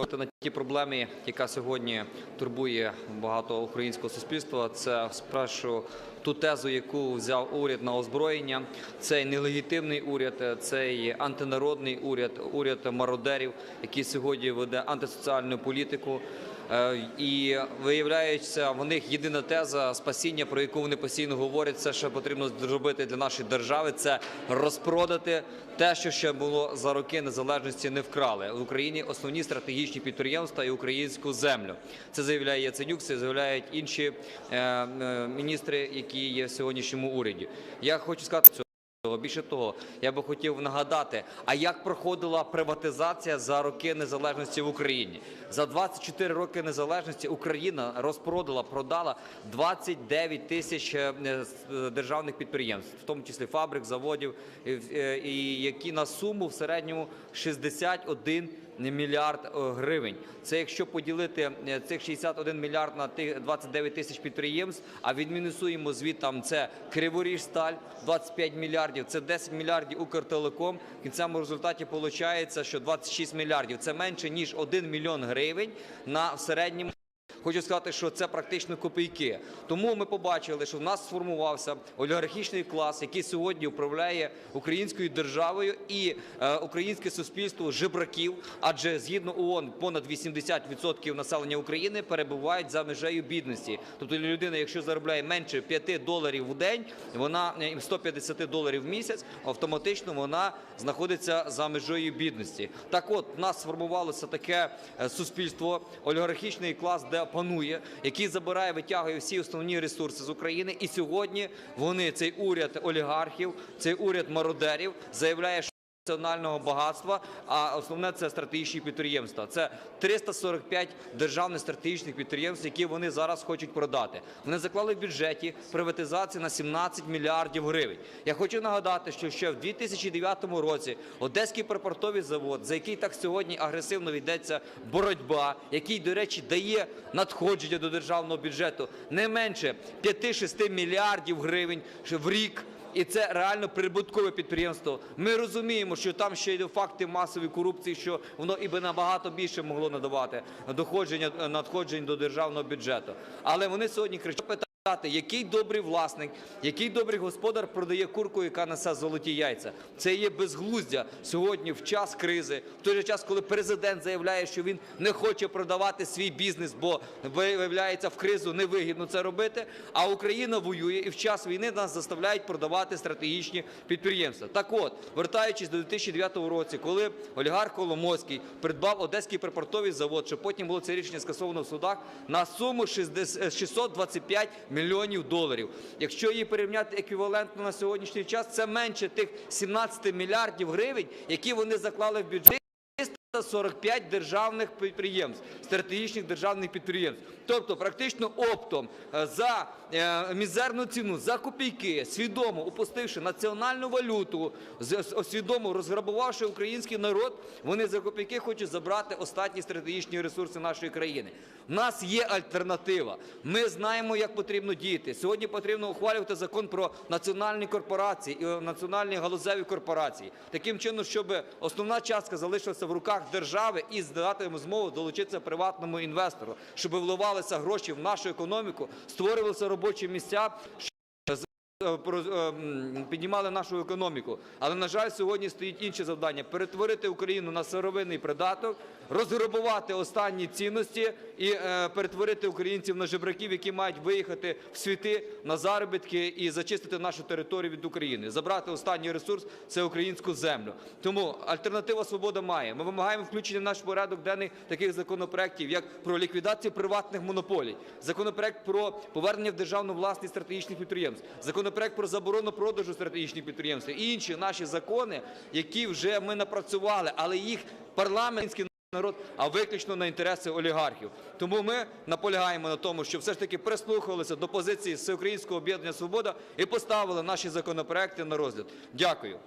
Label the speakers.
Speaker 1: На ті проблеми, яка сьогодні турбує багато українського суспільства, це спершу ту тезу, яку взяв уряд на озброєння. Цей нелегітимний уряд, цей антинародний уряд, уряд мародерів, який сьогодні веде антисоціальну політику. Е, І виявляється, в них єдина теза спасіння, про яку вони постійно говорять, це що потрібно зробити для нашої держави, це розпродати те, що ще було за роки незалежності, не вкрали в Україні основні стратегічні підприємства і українську землю. Це заявляє Яценюк, це заявляють інші е, е, міністри, які є в сьогоднішньому уряді. Я хочу сказати цього. Більше того, я би хотів нагадати, а як проходила приватизація за роки незалежності в Україні? За 24 роки незалежності Україна розпродала, продала 29 тисяч е, е, державних підприємств, в тому числі фабрик, заводів, е, і які на суму в середньому 61 мільярд е, гривень. Це якщо поділити е, цих 61 мільярд на тих 29 тисяч підприємств, а відмінусуємо звідтам це Криворіжсталь 25 мільярдів, це 10 мільярдів Укртелеком. В кінцевому результаті виходить, що 26 мільярдів. Це менше ніж 1 мільйон гривень на середньому. Хочу сказати, що це практично копійки. Тому ми побачили, що в нас сформувався олігархічний клас, який сьогодні управляє українською державою і е, українське суспільство жебраків. Адже згідно ООН, понад 80% населення України перебувають за межею бідності. Тобто людина, якщо заробляє менше 5 доларів в день, вона е, 150 доларів в місяць, автоматично вона знаходиться за межею бідності. Так, от в нас сформувалося таке е, суспільство, олігархічний клас, де панує, який забирає, витягує всі основні ресурси з України. І сьогодні вони цей уряд олігархів, цей уряд мародерів заявляє, що національного багатства, а основне це стратегічні підприємства. Це 345 державних стратегічних підприємств, які вони зараз хочуть продати. Вони заклали в бюджеті приватизації на 17 мільярдів гривень. Я хочу нагадати, що ще в 2009 році Одеський припортовий завод, за який так сьогодні агресивно ведеться боротьба, який, до речі, дає надходження до державного бюджету не менше 5-6 мільярдів гривень в рік. І це реально прибуткове підприємство. Ми розуміємо, що там ще йде факти масової корупції, що воно і би набагато більше могло надавати доходження надходжень до державного бюджету. Але вони сьогодні кричать який добрий власник, який добрий господар продає курку, яка несе золоті яйця. Це є безглуздя сьогодні в час кризи, в той же час, коли президент заявляє, що він не хоче продавати свій бізнес, бо виявляється в кризу невигідно це робити. А Україна воює і в час війни нас заставляють продавати стратегічні підприємства. Так от, вертаючись до 2009 року, коли олігарх Коломойський придбав Одеський припортовий завод, що потім було це рішення скасовано в судах, на суму 60 625 мільйонів доларів. Якщо її порівняти еквівалентно на сьогоднішній час, це менше тих 17 мільярдів гривень, які вони заклали в бюджет. 345 державних підприємств, стратегічних державних підприємств. Тобто, практично оптом е, за е, мізерну ціну, за копійки, свідомо упустивши національну валюту, свідомо розграбувавши український народ, вони за копійки хочуть забрати останні стратегічні ресурси нашої країни. У нас є альтернатива. Ми знаємо, як потрібно діяти. Сьогодні потрібно ухвалювати закон про національні корпорації і е, національні галузеві корпорації. Таким чином, щоб основна частка залишилася в руках держави і здати змогу долучитися приватному інвестору, щоб вливалися гроші в нашу економіку, створювалися робочі місця. Е, е, піднімали нашу економіку. Але, на жаль, сьогодні стоїть інше завдання – перетворити Україну на сировинний придаток, розграбувати останні цінності і е, перетворити українців на жебраків, які мають виїхати в світи на заробітки і зачистити нашу територію від України. Забрати останній ресурс – це українську землю. Тому альтернатива «Свобода» має. Ми вимагаємо включення в наш порядок денний таких законопроєктів, як про ліквідацію приватних монополій, законопроект про повернення в державну власність стратегічних підприємств, законопроект про заборону продажу стратегічних підприємств і інші наші закони, які вже ми напрацювали, але їх парламентський народ, а виключно на інтереси олігархів. Тому ми наполягаємо на тому, щоб все ж таки прислухалися до позиції Всеукраїнського об'єднання «Свобода» і поставили наші законопроекти на розгляд. Дякую.